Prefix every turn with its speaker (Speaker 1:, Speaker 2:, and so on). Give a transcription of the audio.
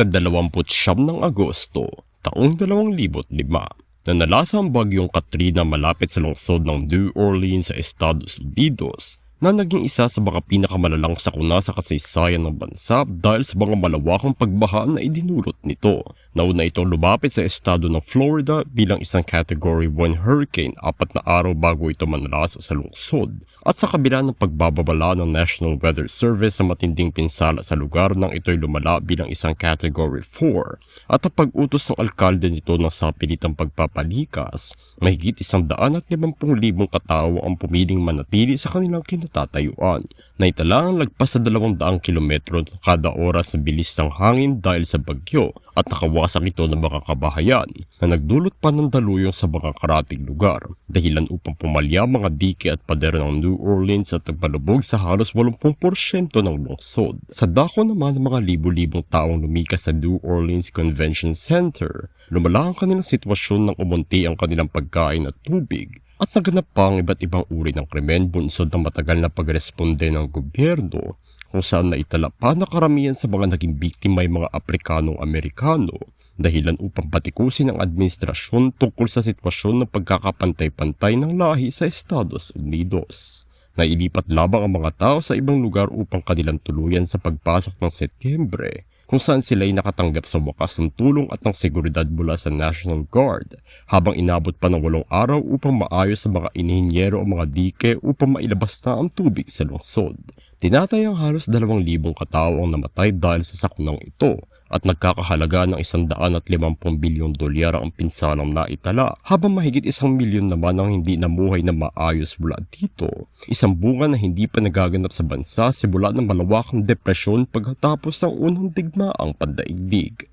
Speaker 1: ikadalawamput siyam ng Agosto, taong 2005, na nalasa ang bagyong Katrina malapit sa lungsod ng New Orleans sa Estados Unidos na naging isa sa mga pinakamalalang sakuna sa kasaysayan ng bansa dahil sa mga malawakang pagbaha na idinulot nito. Nauna itong lumapit sa estado ng Florida bilang isang Category 1 hurricane apat na araw bago ito manalasa sa lungsod. At sa kabila ng pagbababala ng National Weather Service sa matinding pinsala sa lugar nang ito'y lumala bilang isang Category 4 at ang pag-utos ng alkalde nito ng sapilitang pagpapalikas, mahigit isang daan at limampung libong katao ang pumiling manatili sa kanilang kinatatayuan na itala ang lagpas sa dalawang daang kilometro kada oras na bilis ng hangin dahil sa bagyo at nakawasak ito ng mga kabahayan na nagdulot pa ng daluyong sa mga karating lugar dahilan upang pumalya mga dike at pader ng New Orleans at nagpalubog sa halos 80% ng lungsod. Sa dako naman ng mga libu-libong taong lumikas sa New Orleans Convention Center, lumala ang kanilang sitwasyon ng umunti ang kanilang pagkain at tubig at naganap pa ang iba't ibang uri ng krimen bunsod ng matagal na pagresponde ng gobyerno kung saan naitala pa na karamihan sa mga naging biktima ay mga Aprikanong Amerikano dahilan upang patikusin ang administrasyon tungkol sa sitwasyon ng pagkakapantay-pantay ng lahi sa Estados Unidos. Nailipat labang ang mga tao sa ibang lugar upang kanilang tuluyan sa pagpasok ng Setyembre kung saan sila ay nakatanggap sa wakas ng tulong at ng seguridad mula sa National Guard habang inabot pa ng walong araw upang maayos sa mga inihinyero ang mga dike upang mailabas na ang tubig sa lungsod. Tinatayang halos dalawang libong katao ang namatay dahil sa sakunang ito at nagkakahalaga ng isang daan at limampung bilyong dolyar ang pinsanang naitala habang mahigit isang milyon naman ang hindi namuhay na maayos mula dito. Isang bunga na hindi pa nagaganap sa bansa simula ng malawakang depresyon pagkatapos ng unang digmaang pandaigdig.